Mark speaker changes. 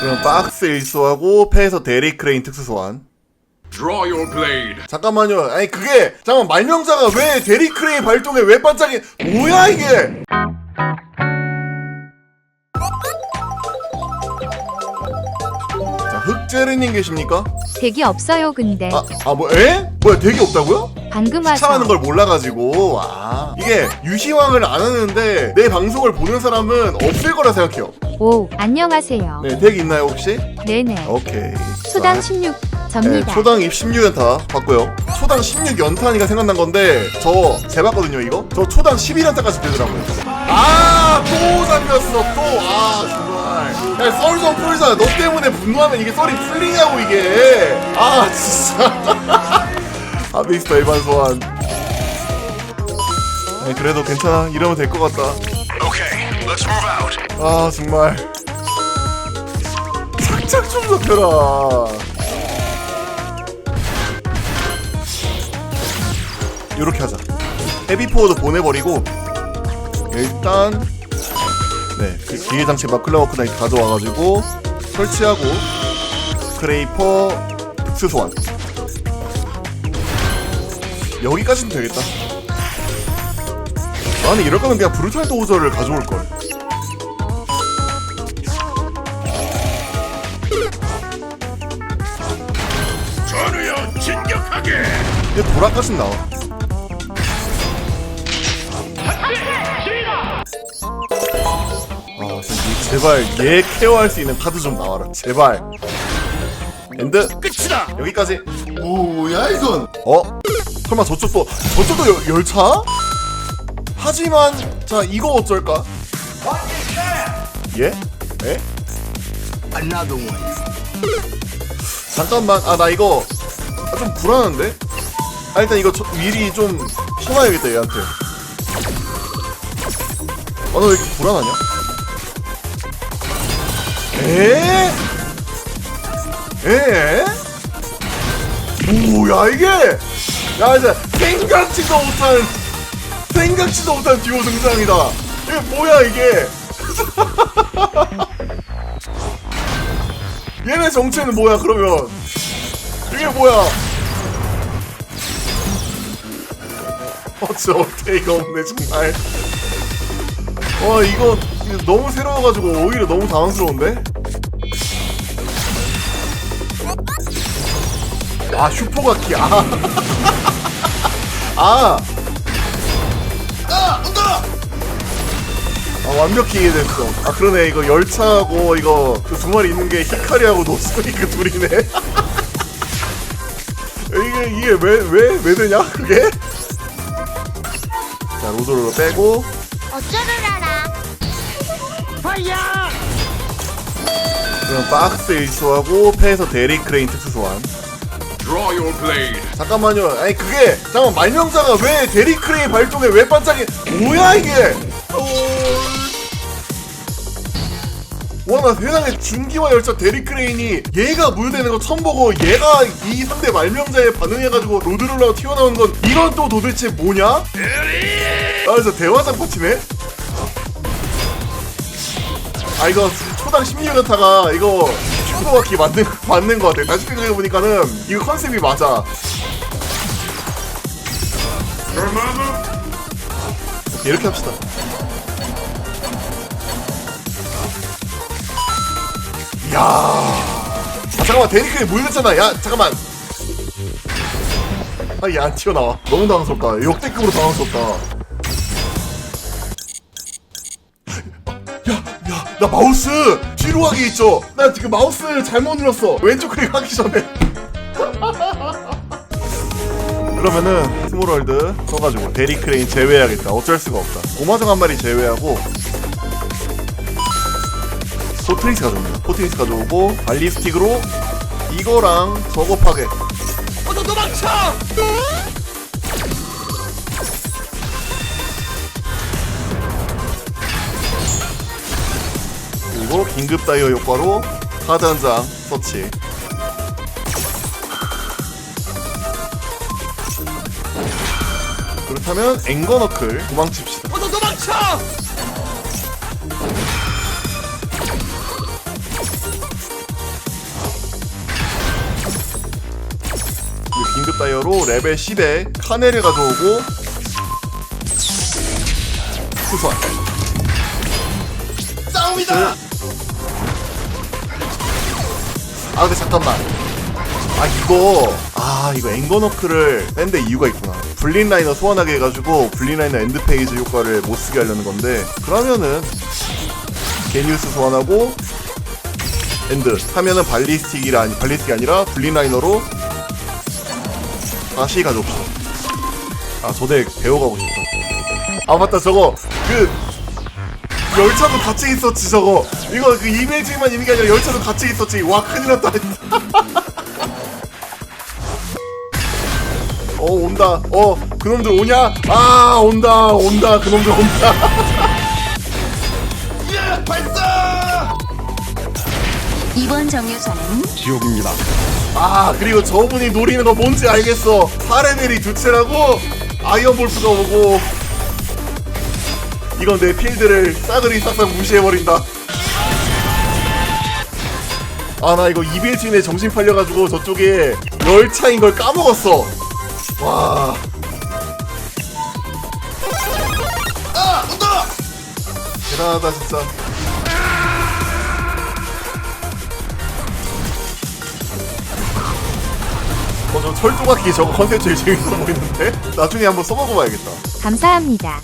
Speaker 1: 그럼 박스 일수하고 패에서 데리 크레인 특수 소환.
Speaker 2: Draw your blade.
Speaker 1: 잠깐만요. 아니 그게 잠깐 말명자가 왜 데리 크레인 발동에 왜 반짝이? 뭐야 이게? 자 흑제르님 계십니까?
Speaker 3: 덱이 없어요 근데
Speaker 1: 아, 아 뭐, 에? 뭐야, 되게 없다고요?
Speaker 3: 방금 와서
Speaker 1: 시참하는 걸 몰라가지고, 아. 이게, 유시왕을 안 하는데, 내 방송을 보는 사람은 없을 거라 생각해요.
Speaker 3: 오 안녕하세요
Speaker 1: 네, 덱 있나요, 혹시?
Speaker 3: 네네
Speaker 1: 오케이.
Speaker 3: 초당
Speaker 1: 자,
Speaker 3: 16
Speaker 1: 네,
Speaker 3: 접니다
Speaker 1: 초당 입 16연타 봤고요. 초당 16연타니까 생각난 건데, 저, 재봤거든요, 이거? 저 초당 11연타까지 되더라고요. 아, 또 잡혔어, 또. 아, 정말. 야, 썰 좀 풀자. 너 때문에 분노하면 이게 썰이 풀리냐고, 이게. 아, 진짜. 하비스터 일반 소환. 아니, 그래도 괜찮아. 이러면 될 것 같다. 아, 정말. 착착 좀 잡혀라. 이렇게 하자. 헤비포워드 보내버리고 일단 네, 그 기계 장치 마클라워크 나이트 가져와가지고 설치하고 크레이퍼 특수 소환. 여기까지는 되겠다. 아니 이럴 거면 그냥 브루탈 도우저를 가져올 걸. 근데 돌아까진 나와. 아, 진짜 제발 얘 케어할 수 있는 카드 좀 나와라. 제발. 엔드
Speaker 2: 끝이다.
Speaker 1: 여기까지. 뭐야 이건? 어? 설마 저쪽도 저쪽도 여- 열차? 하지만 자 이거 어쩔까? 예?
Speaker 2: one.
Speaker 1: 잠깐만 아 나 이거 아, 좀 불안한데? 아 일단 이거 저, 미리 좀 쳐놔야겠다 얘한테 아너 왜 이렇게 불안하냐? 에? 에? 뭐야 이게? 야 이제 생각지도 못한 생각지도 못한 듀오 등장이다 이게 뭐야 이게 얘네 정체는 뭐야 그러면 이게 뭐야 어째 어태이가 없네 정말 와 이거 너무 새로워가지고 오히려 너무 당황스러운데 아 슈퍼가 키 아. 아. 아! 아, 완벽히 이해됐어. 아, 그러네. 이거 열차하고, 이거, 그 두 마리 있는 게 히카리하고 노스니크 둘이네. 이게, 이게 왜, 왜, 왜 되냐, 그게? 자, 로드로 빼고,
Speaker 3: 어쩌르라라
Speaker 1: 그럼 박스 일수하고, 패에서 데리 크레인 특수 소환.
Speaker 2: Draw your blade.
Speaker 1: 잠깐만요. 아니 그게 잠깐 말명자가 왜 데리 크레이 발동에 왜 반짝이? 뭐야 이게? 와 나 세상에 중기화 열차 데리 크레인이 얘가 무효되는 거 처음 보고 얘가 이 상대 말명자에 반응해가지고 로드롤러가 튀어나온 건 이건 또 도대체 뭐냐? 아 그래서 대화장 파치네? 아 이거 초당 16연타가 이거 슈퍼바퀴 맞는 맞는 거 같아. 다시 생각해 보니까는 이거 컨셉이 맞아. 이렇게 합시다. 야, 아, 잠깐만 데니크에 모여졌잖아. 야, 잠깐만. 아, 얘안 튀어나와. 너무 당황스럽다. 역대급으로 당황스럽다. 야, 야, 나 마우스 뒤로 가게 있죠. 나 지금 마우스 잘못 눌렀어. 왼쪽 클릭 하기 전에. 그러면은 스몰월드 써가지고 데리 크레인 제외해야겠다. 어쩔 수가 없다. 고마정 한 마리 제외하고 포트리스 가져옵니다. 포트리스 가져오고 발리스틱으로 이거랑 저거 파괴.
Speaker 2: 어서 도망쳐.
Speaker 1: 그리고 긴급 다이어 효과로 카드 한 장 서치. 그렇다면 앵거너클 도망칩시다.
Speaker 2: 어서 도망쳐.
Speaker 1: 다이어로 레벨 10에 카네를 가져오고 후선.
Speaker 2: 싸움이다.
Speaker 1: 아 근데 잠깐만. 아 이거 아 이거 앵거너크를 뺀데 이유가 있구나. 블린 라이너 소환하게 해가지고 블린 라이너 엔드 페이지 효과를 못 쓰게 하려는 건데 그러면은 게니우스 소환하고 엔드. 하면은 발리스틱이라 아니 발리스틱이 아니라 블린 라이너로 다시 가져옵시다. 아 저덱 배워가고 싶다 아 맞다 저거. 그 열차도 같이 있었지 저거. 이거 그 이미지만 있는 게 아니라 열차도 같이 있었지. 와 큰일 났다. 어 온다. 어 그놈들 오냐? 아 온다 온다. 그놈들 온다.
Speaker 2: 예, 발사.
Speaker 3: 이번 정류소는
Speaker 2: 지옥입니다.
Speaker 1: 아 그리고 저분이 노리는 거 뭔지 알겠어. 파레벨이 두채라고? 아이언 볼프가 오고. 이건 내 필드를 싸그리 싹싹 무시해버린다. 아 나 이거 이빌진에 정신 팔려가지고 저쪽에 열차인 걸 까먹었어. 와.
Speaker 2: 아, 온다.
Speaker 1: 대단하다 진짜 철조각기 저거 컨텐츠 재밌어 보이는데? 나중에 한번 써먹어봐야겠다
Speaker 3: 감사합니다.